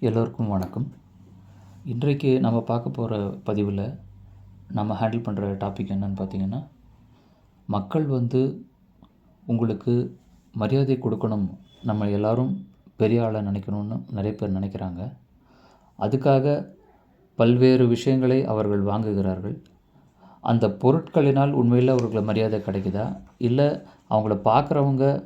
எல்லோருக்கும் வணக்கம். இன்றைக்கு நம்ம பார்க்க போகிற பதிவில் நம்ம ஹேண்டில் பண்ணுற டாபிக் என்னன்னு பார்த்தீங்கன்னா மக்கள் வந்து உங்களுக்கு மரியாதை கொடுக்கணும். நம்ம எல்லோரும் பெரிய ஆளாக நினைக்கணும்னு நிறைய பேர் நினைக்கிறாங்க. அதுக்காக பல்வேறு விஷயங்களை அவர்கள் வாங்குகிறார்கள். அந்த பொருட்களினால் உண்மையில் அவர்களுக்கு மரியாதை கிடைக்குதா? இல்லை அவங்கள பார்க்குறவங்க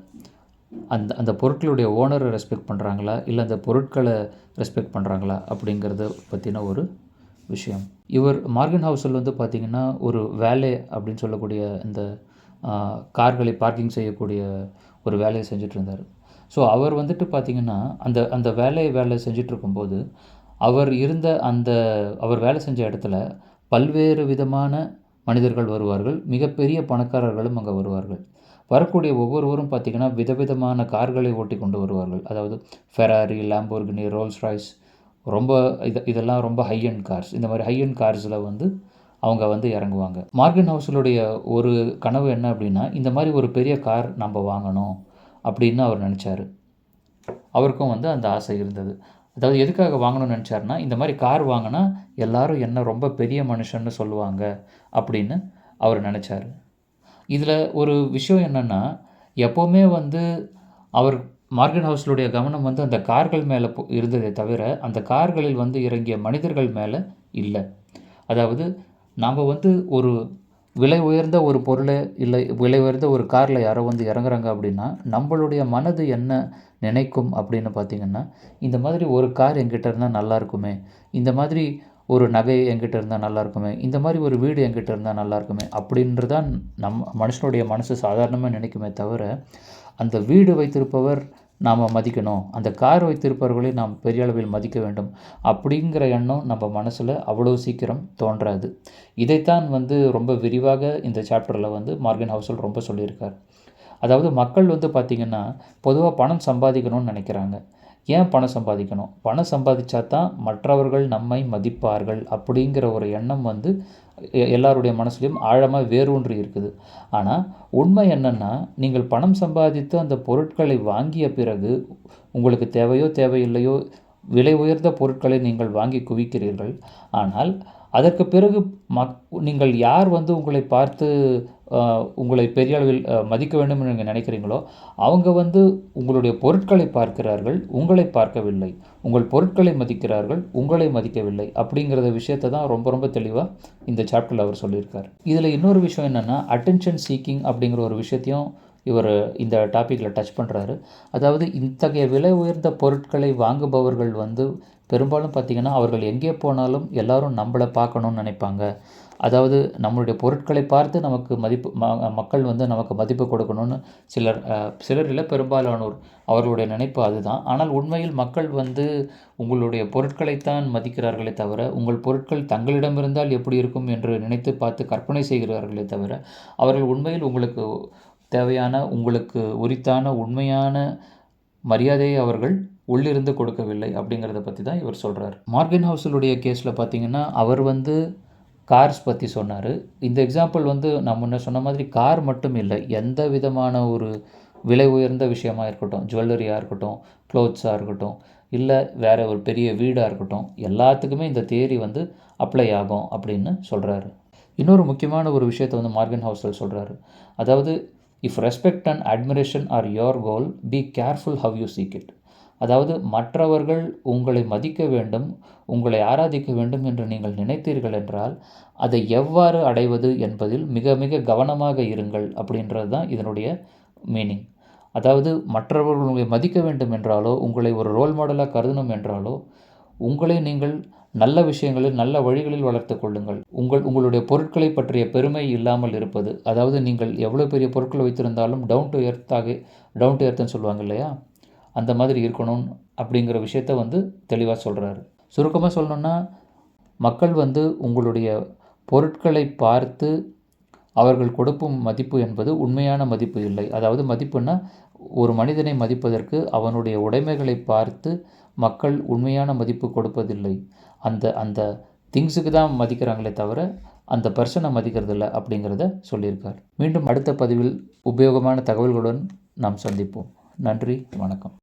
அந்த அந்த பொருட்களுடைய ஓனரை ரெஸ்பெக்ட் பண்ணுறாங்களா இல்லை அந்த பொருட்களை ரெஸ்பெக்ட் பண்ணுறாங்களா அப்படிங்கிறத பற்றின ஒரு விஷயம். இவர் மார்கன் ஹவுஸில் வந்து பார்த்திங்கன்னா ஒரு வேலை அப்படின்னு சொல்லக்கூடிய இந்த கார்களை பார்க்கிங் செய்யக்கூடிய ஒரு வேலையை செஞ்சுட்டு இருந்தார். ஸோ அவர் வந்துட்டு பார்த்திங்கன்னா அந்த அந்த வேலையை வேலை செஞ்சுட்டு இருக்கும்போது அவர் இருந்த அந்த அவர் வேலை செஞ்ச இடத்துல பல்வேறு விதமான மனிதர்கள் வருவார்கள். மிகப்பெரிய பணக்காரர்களும் அங்கே வருவார்கள். வரக்கூடிய ஒவ்வொருவரும் பார்த்திங்கன்னா விதவிதமான கார்களை ஓட்டி கொண்டு வருவார்கள். அதாவது ஃபெராரி லாம்போர்கினி ரோல்ஸ் ராய்ஸ் ரொம்ப இது இதெல்லாம் ரொம்ப ஹை அண்ட் கார்ஸ் இந்த மாதிரி ஹை அண்ட் கார்ஸில் வந்து அவங்க வந்து இறங்குவாங்க. மார்கன் ஹவுஸுடைய ஒரு கனவு என்ன அப்படின்னா இந்த மாதிரி ஒரு பெரிய கார் நம்ம வாங்கணும் அப்படின்னு அவர் நினச்சாரு. அவருக்கும் வந்து அந்த ஆசை இருந்தது. அதாவது எதுக்காக வாங்கணும்னு நினச்சாருன்னா இந்த மாதிரி கார் வாங்கினா எல்லாரும் என்ன ரொம்ப பெரிய மனுஷன்னு சொல்லுவாங்க அப்படின்னு அவர் நினச்சாரு. இதில் ஒரு விஷயம் என்னென்னா எப்போவுமே வந்து அவர் மார்கன் ஹவுஸ்லுடைய கவனம் வந்து அந்த கார்கள் மேலே இருந்ததே தவிர அந்த கார்களில் வந்து இறங்கிய மனிதர்கள் மேலே இல்லை. அதாவது நாம் வந்து ஒரு விலை உயர்ந்த ஒரு பொருளை இல்லை விலை உயர்ந்த ஒரு காரில் யாரோ வந்து இறங்குறாங்க அப்படின்னா நம்மளுடைய மனது என்ன நினைக்கும் அப்படின்னு பார்த்தீங்கன்னா இந்த மாதிரி ஒரு கார் என்கிட்ட இருந்தால் நல்லா இருக்குமே இந்த மாதிரி ஒரு நகை என்கிட்ட இருந்தால் நல்லா இருக்குமே இந்த மாதிரி ஒரு வீடு என்கிட்ட இருந்தால் நல்லா இருக்குமே அப்படின்றதான் நம் மனுஷனுடைய மனசு சாதாரணமாக நினைக்குமே தவிர அந்த வீடு வைத்திருப்பவர் நாம் மதிக்கணும் அந்த கார் வைத்திருப்பவர்களை நாம் பெரிய அளவில் மதிக்க வேண்டும் அப்படிங்கிற எண்ணம் நம்ம மனசில் அவ்வளோ சீக்கிரம் தோன்றாது. இதைத்தான் வந்து ரொம்ப விரிவாக இந்த சாப்டரில் வந்து மார்கன் ஹவுசல் ரொம்ப சொல்லியிருக்கார். அதாவது மக்கள் வந்து பார்த்திங்கன்னா பொதுவாக பணம் சம்பாதிக்கணும்னு நினைக்கிறாங்க. ஏன் பணம் சம்பாதிக்கணும்? பணம் சம்பாதிச்சா தான் மற்றவர்கள் நம்மை மதிப்பார்கள் அப்படிங்கிற ஒரு எண்ணம் வந்து எ- எல்லாருடைய மனசுலையும் ஆழமாக வேரூன்றி இருக்குது. ஆனால் உண்மை என்னென்னா நீங்கள் பணம் சம்பாதித்து அந்த பொருட்களை வாங்கிய பிறகு உங்களுக்கு தேவையோ தேவையில்லையோ விலை உயர்ந்த பொருட்களை நீங்கள் வாங்கி குவிக்கிறீர்கள். ஆனால் அதற்கு பிறகு மக் நீங்கள் யார் வந்து உங்களை பார்த்து உங்களை பெரிய அளவில் மதிக்க வேண்டும் என்று நீங்கள் நினைக்கிறீங்களோ அவங்க வந்து உங்களுடைய பொருட்களை பார்க்கிறார்கள் உங்களை பார்க்கவில்லை. உங்கள் பொருட்களை மதிக்கிறார்கள் உங்களை மதிக்கவில்லை அப்படிங்கிறத விஷயத்தை தான் ரொம்ப ரொம்ப தெளிவாக இந்த சாப்டரில் அவர் சொல்லியிருக்கார். இதில் இன்னொரு விஷயம் என்னென்னா அட்டென்ஷன் சீக்கிங் அப்படிங்கிற ஒரு விஷயத்தையும் இவர் இந்த டாப்பிக்கில் டச் பண்ணுறாரு அதாவது இத்தகைய விலை உயர்ந்த பொருட்களை வாங்குபவர்கள் வந்து பெரும்பாலும் பார்த்திங்கன்னா அவர்கள் எங்கே போனாலும் எல்லோரும் நம்மளை பார்க்கணும்னு நினைப்பாங்க. அதாவது நம்மளுடைய பொருட்களை பார்த்து நமக்கு மதிப்பு ம மக்கள் வந்து நமக்கு மதிப்பு கொடுக்கணும்னு சிலர் சிலர் இல்லை பெரும்பாலானோர் அவர்களுடைய நினைப்பு அதுதான். ஆனால் உண்மையில் மக்கள் வந்து உங்களுடைய பொருட்களைத்தான் மதிக்கிறார்களே தவிர உங்கள் பொருட்கள் தங்களிடம் இருந்தால் எப்படி இருக்கும் என்று நினைத்து பார்த்து கற்பனை செய்கிறார்களே தவிர அவர்கள் உண்மையில் உங்களுக்கு தேவையான உங்களுக்கு உரித்தான உண்மையான மரியாதையை அவர்கள் உள்ளிருந்து கொடுக்கவில்லை அப்படிங்கிறத பற்றி தான் இவர் சொல்கிறார் மார்கின் ஹவுஸலுடைய கேஸில் பார்த்தீங்கன்னா அவர் வந்து கார்ஸ் பற்றி சொன்னார். இந்த எக்ஸாம்பிள் வந்து நான் முன்ன சொன்ன மாதிரி கார் மட்டும் இல்லை எந்த விதமான ஒரு விலை உயர்ந்த விஷயமா இருக்கட்டும் ஜுவல்லரியாக இருக்கட்டும் க்ளோத்ஸாக இருக்கட்டும் இல்லை வேறு ஒரு பெரிய வீடாக இருக்கட்டும் எல்லாத்துக்குமே இந்த தேரி வந்து அப்ளை ஆகும் அப்படின்னு சொல்கிறாரு இன்னொரு முக்கியமான ஒரு விஷயத்தை வந்து மார்கன் ஹவுஸில் சொல்கிறாரு அதாவது if respect and admiration are your goal be careful how you seek it அதாவது மற்றவர்கள் உங்களை மதிக்க வேண்டும் உங்களை ஆராதிக்க வேண்டும் என்று நீங்கள் நினைத்தீர்கள் என்றால் அதை எவ்வாறு அடைவது என்பதில் மிக மிக கவனமாக இருங்கள் அப்படின்றது தான் இதனுடைய மீனிங். அதாவது மற்றவர்கள் உங்களை மதிக்க வேண்டும் என்றாலோ உங்களை ஒரு ரோல் மாடலாக கருதணும் என்றாலோ உங்களை நீங்கள் நல்ல விஷயங்களில் நல்ல வழிகளில் வளர்த்து கொள்ளுங்கள். உங்கள் உங்களுடைய பொருட்களை பற்றிய பெருமை இல்லாமல் இருப்பது அதாவது நீங்கள் எவ்வளோ பெரிய பொருட்கள் வைத்திருந்தாலும் டவுன் டு எர்த்தாக டவுன் டு எர்த்துன்னு சொல்லுவாங்க இல்லையா? அந்த மாதிரி இருக்கணும் அப்படிங்கிற விஷயத்த வந்து தெளிவாக சொல்கிறாரு சுருக்கமாக சொல்லணுன்னா மக்கள் வந்து உங்களுடைய பொருட்களை பார்த்து அவர்கள் கொடுக்கும் மதிப்பு என்பது உண்மையான மதிப்பு இல்லை. அதாவது மதிப்புன்னா ஒரு மனிதனை மதிப்பதற்கு அவனுடைய உடைமைகளை பார்த்து மக்கள் உண்மையான மதிப்பு கொடுப்பதில்லை. அந்த அந்த திங்ஸுக்கு தான் மதிக்கிறாங்களே தவிர அந்த பர்சனை மதிக்கிறதில்ல அப்படிங்கிறத சொல்லியிருக்கார். மீண்டும் அடுத்த பதிவில் உபயோகமான தகவல்களுடன் நாம் சந்திப்போம். நன்றி வணக்கம்.